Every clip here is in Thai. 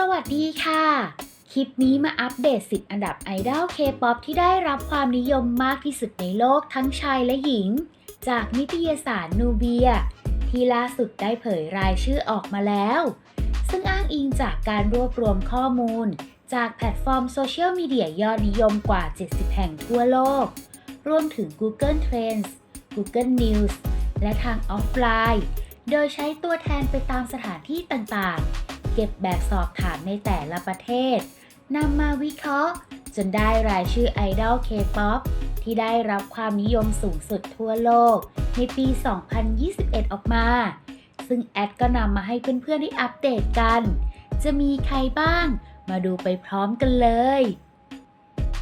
สวัสดีค่ะ คลิปนี้มาอัปเดต 10 อันดับไอดอลเคป๊อปที่ได้รับความนิยมมากที่สุดในโลกทั้งชายและหญิง จากนิตยสารนูเบีย ที่ล่าสุดได้เผยรายชื่อออกมาแล้ว ซึ่งอ้างอิงจากการรวบรวมข้อมูล จากแพลตฟอร์มโซเชียลมีเดียยอดนิยมกว่า 70 แห่งทั่วโลก รวมถึง Google Trends Google News และทางออฟไลน์ โดยใช้ตัวแทนไปตามสถานที่ต่างๆ เก็บแบบสอบถามในแต่ละประเทศนำมาวิเคราะห์ จนได้รายชื่อไอดอลเคป๊อปที่ได้รับความนิยมสูงสุดทั่วโลก ในปี 2021 ออกมา ซึ่งแอดก็นำมาให้เพื่อนๆ ได้อัปเดตกัน จะมีใครบ้าง มาดูไปพร้อมกันเลย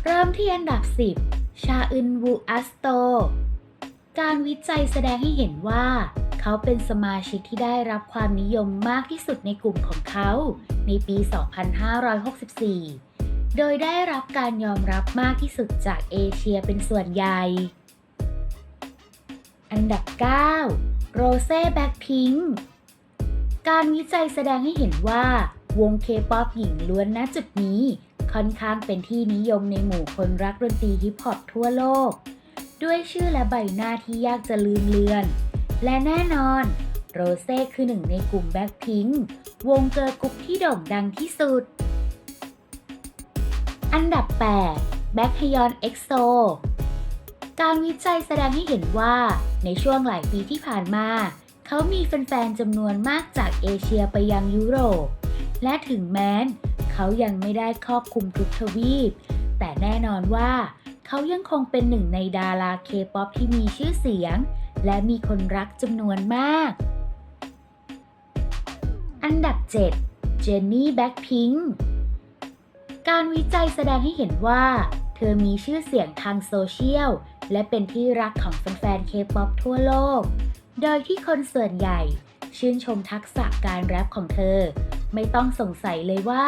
เริ่มที่อันดับ 10 ชาอึนวูอัสโต การวิจัยแสดงให้เห็นว่า เขาเป็นสมาชิกที่ได้รับความนิยมมากที่สุดในกลุ่มของเขา ในปี 2564 โดยได้รับการยอมรับมากที่สุดจากเอเชียเป็นส่วนใหญ่ อันดับ 9 โรเซ่แบ็คพิงการวิจัยแสดงให้เห็นว่าวงเคป๊อปหญิงล้วนณจุดนี้ ค่อนข้างเป็นที่นิยมในหมู่คนรักดนตรีฮิปฮอปทั่วโลก ด้วยชื่อและใบหน้าที่ยากจะลืมเลือน และแน่นอน โรเซ่คือหนึ่งในกลุ่มแบ็คพิงค์วงเกิร์ลกรุ๊ปที่โด่งดังที่สุด อันดับ 8 แบ็คฮยอนเอ็กโซ การวิจัยแสดงให้เห็นว่า ในช่วงหลายปีที่ผ่านมา เขามีแฟนๆจำนวนมากจากเอเชียไปยังยุโรป และถึงแม้นเขายังไม่ได้ครอบคลุมทุกทวีป แต่แน่นอนว่า เขายังคงเป็นหนึ่งในดาราเคป๊อปที่มีชื่อเสียง และมีคนรักจำนวนมาก อันดับ 7 เจนนี่แบ็คพิงการวิจัยแสดงให้เห็นว่า เธอมีชื่อเสียงทางโซเชียล และเป็นที่รักของแฟนๆเคป๊อปทั่วโลก โดยที่คนส่วนใหญ่ชื่นชมทักษะการแรปของเธอ ไม่ต้องสงสัยเลยว่า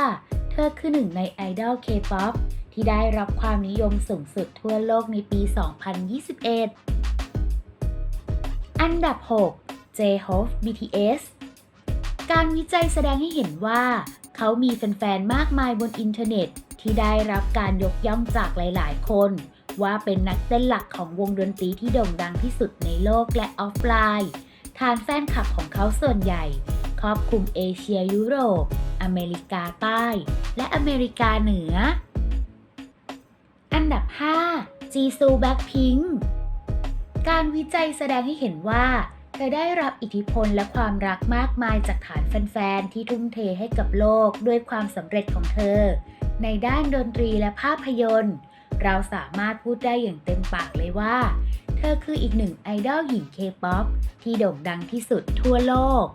เธอคือหนึ่งในไอดอลเคป๊อปที่ได้รับความนิยมสูงสุดทั่วโลกในปี 2021 อันดับ 6 J-Hope BTS การวิจัยแสดงให้เห็นว่า เขามีแฟนๆ มากมายบนอินเทอร์เน็ต ที่ได้รับการยกย่องจากหลายๆ คน ว่าเป็นนักเต้นหลักของวงดนตรีที่โด่งดังที่สุดในโลกและออฟไลน์ ฐานแฟนคลับของเขาส่วนใหญ่ ครอบคลุมเอเชียยุโรป อเมริกาใต้ และอเมริกาเหนือ อันดับ 5 จีซูแบ็คพิง การวิจัยแสดงให้เห็นว่าเธอได้รับอิทธิพลและความรักมากมายจากฐานแฟนๆ ที่ทุ่มเทให้กับโลกด้วยความสำเร็จของเธอ ในด้านดนตรีและภาพยนตร์ เราสามารถพูดได้อย่างเต็มปากเลยว่า เธอคืออีกหนึ่งไอดอลหญิงเคป๊อปที่โด่งดังที่สุดทั่วโลก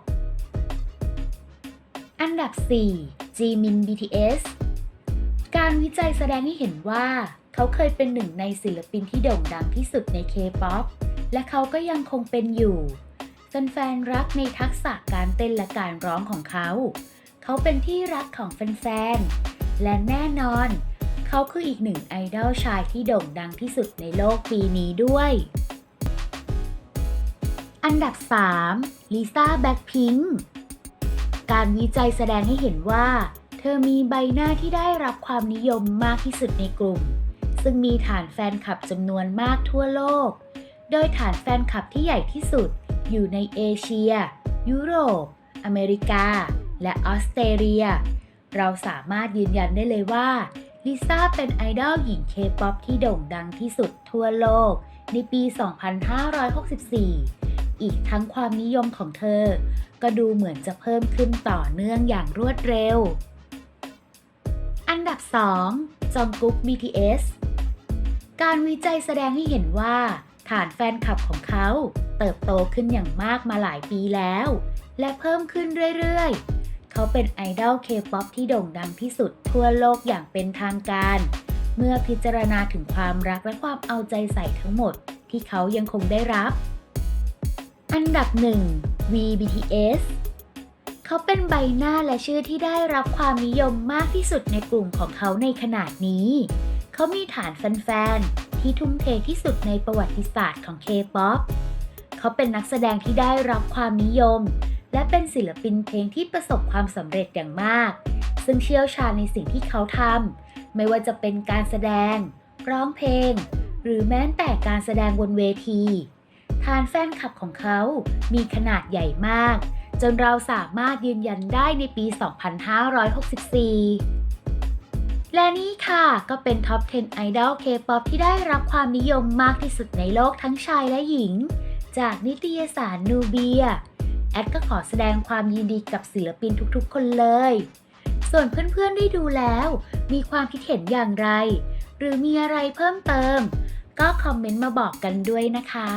อันดับ 4 จีมิน BTS การวิจัยแสดงให้เห็นว่า เขาเคยเป็นหนึ่งในศิลปินที่โด่งดังที่สุดในเคป๊อปและเขาก็ยังคงเป็นอยู่แฟนๆรักในทักษะการเต้นและการร้องของเขา เขาเป็นที่รักของแฟนๆ และแน่นอน เขาคืออีกหนึ่งไอดอลชายที่โด่งดังที่สุดในโลกปีนี้ด้วย อันดับ 3 ลิซ่าแบ็คพิงการวิจัยแสดงให้เห็นว่า เธอมีใบหน้าที่ได้รับความนิยมมากที่สุดในกลุ่ม ซึ่งมีฐานแฟนคลับจำนวนมากทั่วโลก โดยฐานแฟนคลับที่ใหญ่ที่สุดอยู่ในเอเชีย ยุโรป อเมริกา และออสเตรเลีย เราสามารถยืนยันได้เลยว่าลิซ่าเป็นไอดอลหญิงเคป๊อปที่โด่งดังที่สุดทั่วโลก ในปี 2564 อีกทั้งความนิยมของเธอ ก็ดูเหมือนจะเพิ่มขึ้นต่อเนื่องอย่างรวดเร็ว อันดับ 2 จองกุ๊ก BTS การวิจัยแสดงให้เห็นว่า ฐานแฟนคลับของเขาเติบโตขึ้นอย่างมากมาหลายปีแล้ว และเพิ่มขึ้นเรื่อยๆ เขาเป็นไอดอลเคป๊อปที่โด่งดังที่สุดทั่วโลกอย่างเป็นทางการ เมื่อพิจารณาถึงความรักและความเอาใจใส่ทั้งหมดที่เขายังคงได้รับ อันดับ 1 VBTS เขาเป็นใบหน้าและชื่อที่ได้รับความนิยมมากที่สุดในกลุ่มของเขาในขนาดนี้ เขามีฐานแฟนๆ ที่ทุ่มเทที่สุดในประวัติศาสตร์ของ K-POP เขาเป็นนักแสดงที่ได้รับความนิยม และเป็นศิลปินเพลงที่ประสบความสำเร็จอย่างมาก ซึ่งเชี่ยวชาญในสิ่งที่เขาทำไม่ว่าจะเป็นการแสดง ร้องเพลง หรือแม้แต่การแสดงบนเวที ฐานแฟนคลับของเขามีขนาดใหญ่มาก จนเราสามารถยืนยันได้ในปี 2564 และนี่ค่ะก็เป็นท็อป 10 ไอดอลเคป๊อปที่ได้รับความนิยมมากที่สุดในโลกทั้งชายและหญิง จากนิตยสารนูเบีย แอดก็ขอแสดงความยินดีกับศิลปินทุกๆ คนเลย ส่วนเพื่อนๆได้ดูแล้ว มีความคิดเห็นอย่างไร หรือมีอะไรเพิ่มเติม ก็คอมเมนต์มาบอกกันด้วยนะคะ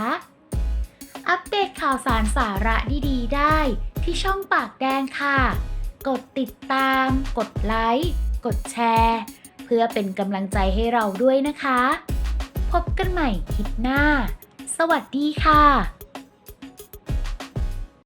อัปเดตข่าวสารสาระดีๆ ได้ที่ช่องปากแดงค่ะ กดติดตาม กดไลค์ กดแชร์ เพื่อเป็นกำลังใจให้เราด้วยนะคะ พบกันใหม่คลิปหน้า สวัสดีค่ะ